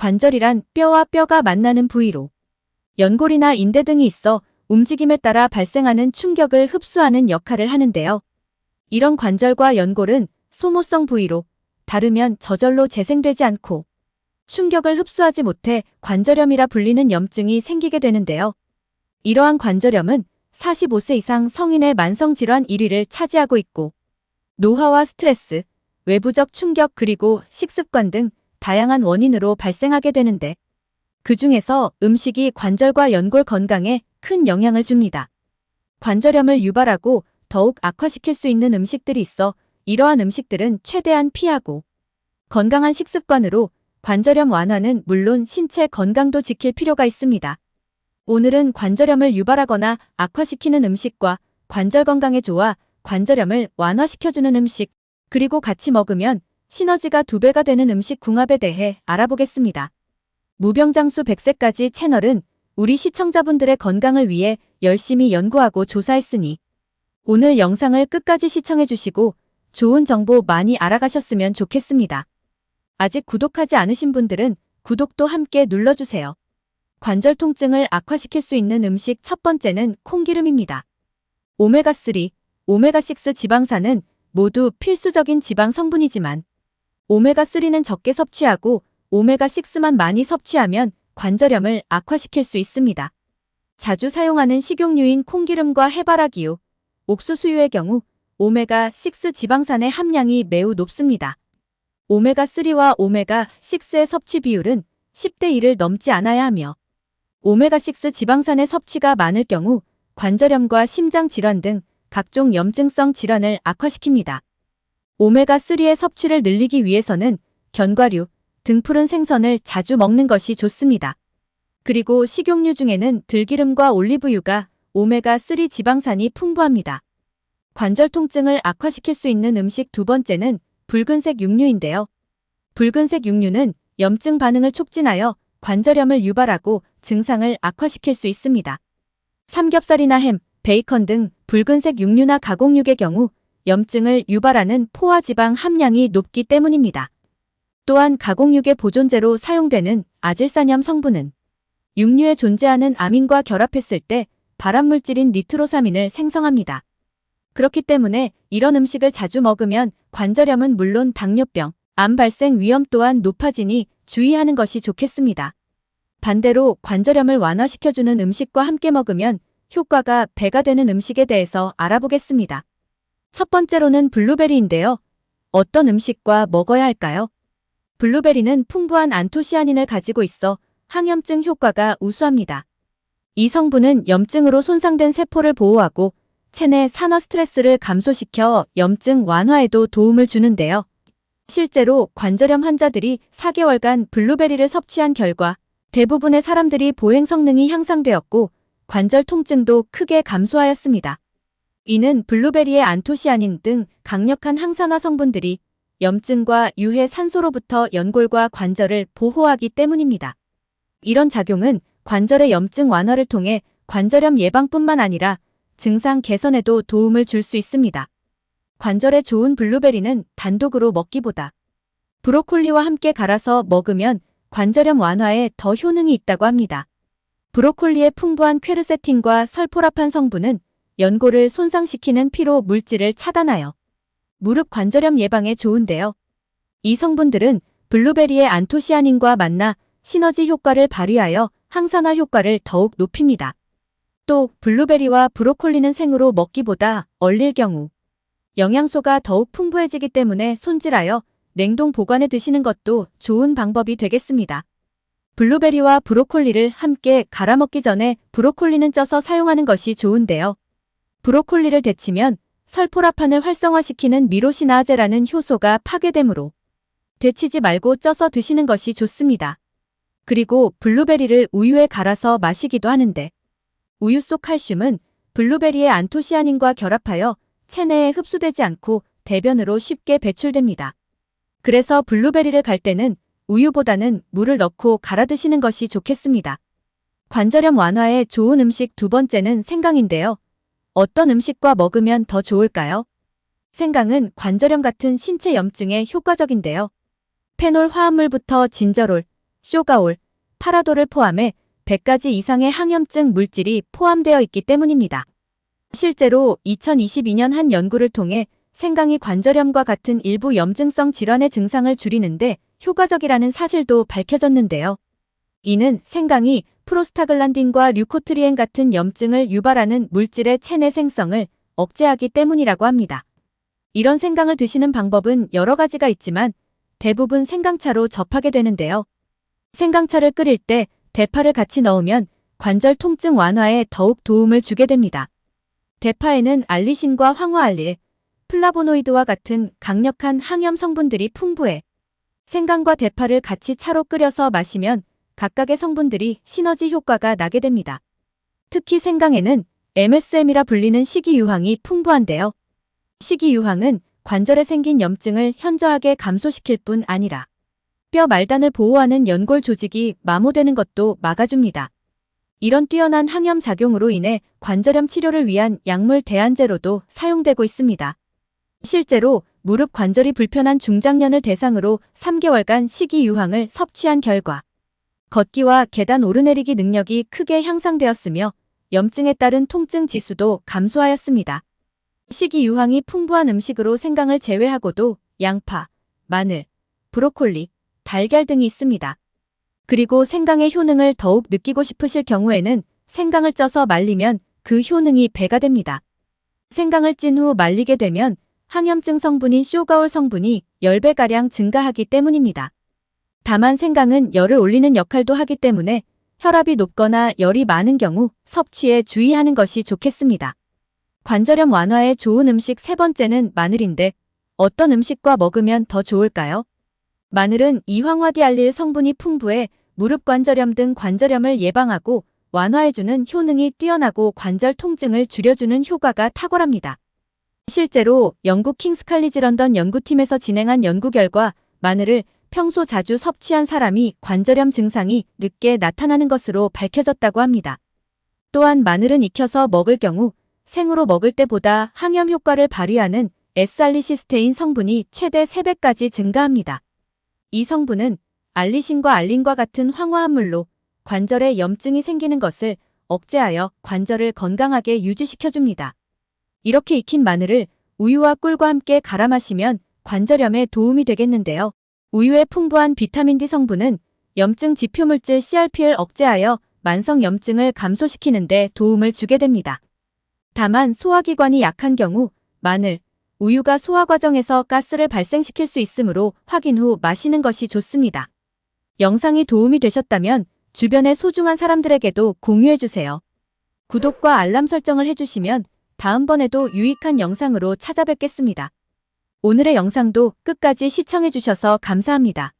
관절이란 뼈와 뼈가 만나는 부위로 연골이나 인대 등이 있어 움직임에 따라 발생하는 충격을 흡수하는 역할을 하는데요. 이런 관절과 연골은 소모성 부위로 다르면 저절로 재생되지 않고 충격을 흡수하지 못해 관절염이라 불리는 염증이 생기게 되는데요. 이러한 관절염은 45세 이상 성인의 만성질환 1위를 차지하고 있고 노화와 스트레스, 외부적 충격 그리고 식습관 등 다양한 원인으로 발생하게 되는데 그 중에서 음식이 관절과 연골 건강에 큰 영향을 줍니다. 관절염을 유발하고 더욱 악화시킬 수 있는 음식들이 있어 이러한 음식들은 최대한 피하고 건강한 식습관으로 관절염 완화는 물론 신체 건강도 지킬 필요가 있습니다. 오늘은 관절염을 유발하거나 악화시키는 음식과 관절 건강에 좋아 관절염을 완화시켜주는 음식, 그리고 같이 먹으면 시너지가 두 배가 되는 음식 궁합에 대해 알아보겠습니다. 무병장수 100세까지 채널은 우리 시청자분들의 건강을 위해 열심히 연구하고 조사했으니 오늘 영상을 끝까지 시청해주시고 좋은 정보 많이 알아가셨으면 좋겠습니다. 아직 구독하지 않으신 분들은 구독도 함께 눌러주세요. 관절 통증을 악화시킬 수 있는 음식 첫 번째는 콩기름입니다. 오메가3, 오메가6 지방산은 모두 필수적인 지방 성분이지만 오메가3는 적게 섭취하고 오메가6만 많이 섭취하면 관절염을 악화시킬 수 있습니다. 자주 사용하는 식용유인 콩기름과 해바라기유, 옥수수유의 경우 오메가6 지방산의 함량이 매우 높습니다. 오메가3와 오메가6의 섭취 비율은 10대 1을 넘지 않아야 하며 오메가6 지방산의 섭취가 많을 경우 관절염과 심장 질환 등 각종 염증성 질환을 악화시킵니다. 오메가3의 섭취를 늘리기 위해서는 견과류, 등 푸른 생선을 자주 먹는 것이 좋습니다. 그리고 식용유 중에는 들기름과 올리브유가 오메가3 지방산이 풍부합니다. 관절 통증을 악화시킬 수 있는 음식 두 번째는 붉은색 육류인데요. 붉은색 육류는 염증 반응을 촉진하여 관절염을 유발하고 증상을 악화시킬 수 있습니다. 삼겹살이나 햄, 베이컨 등 붉은색 육류나 가공육의 경우 염증을 유발하는 포화지방 함량이 높기 때문입니다. 또한 가공육의 보존제로 사용되는 아질산염 성분은 육류에 존재하는 아민과 결합했을 때 발암물질인 니트로사민을 생성합니다. 그렇기 때문에 이런 음식을 자주 먹으면 관절염은 물론 당뇨병, 암 발생 위험 또한 높아지니 주의하는 것이 좋겠습니다. 반대로 관절염을 완화시켜주는 음식과 함께 먹으면 효과가 배가 되는 음식에 대해서 알아보겠습니다. 첫 번째로는 블루베리인데요. 어떤 음식과 먹어야 할까요? 블루베리는 풍부한 안토시아닌을 가지고 있어 항염증 효과가 우수합니다. 이 성분은 염증으로 손상된 세포를 보호하고 체내 산화 스트레스를 감소시켜 염증 완화에도 도움을 주는데요. 실제로 관절염 환자들이 4개월간 블루베리를 섭취한 결과 대부분의 사람들이 보행 성능이 향상되었고 관절 통증도 크게 감소하였습니다. 이는 블루베리의 안토시아닌 등 강력한 항산화 성분들이 염증과 유해 산소로부터 연골과 관절을 보호하기 때문입니다. 이런 작용은 관절의 염증 완화를 통해 관절염 예방뿐만 아니라 증상 개선에도 도움을 줄 수 있습니다. 관절에 좋은 블루베리는 단독으로 먹기보다 브로콜리와 함께 갈아서 먹으면 관절염 완화에 더 효능이 있다고 합니다. 브로콜리의 풍부한 퀘르세틴과 설포라판 성분은 연골을 손상시키는 피로 물질을 차단하여 무릎 관절염 예방에 좋은데요. 이 성분들은 블루베리의 안토시아닌과 만나 시너지 효과를 발휘하여 항산화 효과를 더욱 높입니다. 또 블루베리와 브로콜리는 생으로 먹기보다 얼릴 경우 영양소가 더욱 풍부해지기 때문에 손질하여 냉동 보관해 드시는 것도 좋은 방법이 되겠습니다. 블루베리와 브로콜리를 함께 갈아 먹기 전에 브로콜리는 쪄서 사용하는 것이 좋은데요. 브로콜리를 데치면 설포라판을 활성화시키는 미로시나아제라는 효소가 파괴되므로 데치지 말고 쪄서 드시는 것이 좋습니다. 그리고 블루베리를 우유에 갈아서 마시기도 하는데 우유 속 칼슘은 블루베리의 안토시아닌과 결합하여 체내에 흡수되지 않고 대변으로 쉽게 배출됩니다. 그래서 블루베리를 갈 때는 우유보다는 물을 넣고 갈아 드시는 것이 좋겠습니다. 관절염 완화에 좋은 음식 두 번째는 생강인데요. 어떤 음식과 먹으면 더 좋을까요? 생강은 관절염 같은 신체 염증에 효과적인데요. 페놀 화합물부터 진저롤, 쇼가올, 파라돌을 포함해 100가지 이상의 항염증 물질이 포함되어 있기 때문입니다. 실제로 2022년 한 연구를 통해 생강이 관절염과 같은 일부 염증성 질환의 증상을 줄이는데 효과적이라는 사실도 밝혀졌는데요. 이는 생강이 프로스타글란딘과 류코트리엔 같은 염증을 유발하는 물질의 체내 생성을 억제하기 때문이라고 합니다. 이런 생강을 드시는 방법은 여러 가지가 있지만 대부분 생강차로 접하게 되는데요. 생강차를 끓일 때 대파를 같이 넣으면 관절 통증 완화에 더욱 도움을 주게 됩니다. 대파에는 알리신과 황화알릴, 플라보노이드와 같은 강력한 항염 성분들이 풍부해 생강과 대파를 같이 차로 끓여서 마시면 각각의 성분들이 시너지 효과가 나게 됩니다. 특히 생강에는 MSM이라 불리는 식이유황이 풍부한데요. 식이유황은 관절에 생긴 염증을 현저하게 감소시킬 뿐 아니라 뼈 말단을 보호하는 연골 조직이 마모되는 것도 막아줍니다. 이런 뛰어난 항염 작용으로 인해 관절염 치료를 위한 약물 대안제로도 사용되고 있습니다. 실제로 무릎 관절이 불편한 중장년을 대상으로 3개월간 식이유황을 섭취한 결과 걷기와 계단 오르내리기 능력이 크게 향상되었으며 염증에 따른 통증 지수도 감소하였습니다. 식이 유황이 풍부한 음식으로 생강을 제외하고도 양파, 마늘, 브로콜리, 달걀 등이 있습니다. 그리고 생강의 효능을 더욱 느끼고 싶으실 경우에는 생강을 쪄서 말리면 그 효능이 배가 됩니다. 생강을 찐 후 말리게 되면 항염증 성분인 쇼가올 성분이 10배가량 증가하기 때문입니다. 다만 생강은 열을 올리는 역할도 하기 때문에 혈압이 높거나 열이 많은 경우 섭취에 주의하는 것이 좋겠습니다. 관절염 완화에 좋은 음식 세 번째는 마늘인데 어떤 음식과 먹으면 더 좋을까요? 마늘은 이황화디알릴 성분이 풍부해 무릎 관절염 등 관절염을 예방하고 완화해주는 효능이 뛰어나고 관절 통증을 줄여주는 효과가 탁월합니다. 실제로 영국 킹스 칼리지 런던 연구팀에서 진행한 연구 결과 마늘을 평소 자주 섭취한 사람이 관절염 증상이 늦게 나타나는 것으로 밝혀졌다고 합니다. 또한 마늘은 익혀서 먹을 경우 생으로 먹을 때보다 항염 효과를 발휘하는 S알리시스테인 성분이 최대 3배까지 증가합니다. 이 성분은 알리신과 알린과 같은 황화합물로 관절에 염증이 생기는 것을 억제하여 관절을 건강하게 유지시켜줍니다. 이렇게 익힌 마늘을 우유와 꿀과 함께 갈아 마시면 관절염에 도움이 되겠는데요. 우유의 풍부한 비타민 D 성분은 염증 지표물질 CRP를 억제하여 만성 염증을 감소시키는 데 도움을 주게 됩니다. 다만 소화기관이 약한 경우 마늘, 우유가 소화 과정에서 가스를 발생시킬 수 있으므로 확인 후 마시는 것이 좋습니다. 영상이 도움이 되셨다면 주변의 소중한 사람들에게도 공유해주세요. 구독과 알람 설정을 해주시면 다음번에도 유익한 영상으로 찾아뵙겠습니다. 오늘의 영상도 끝까지 시청해주셔서 감사합니다.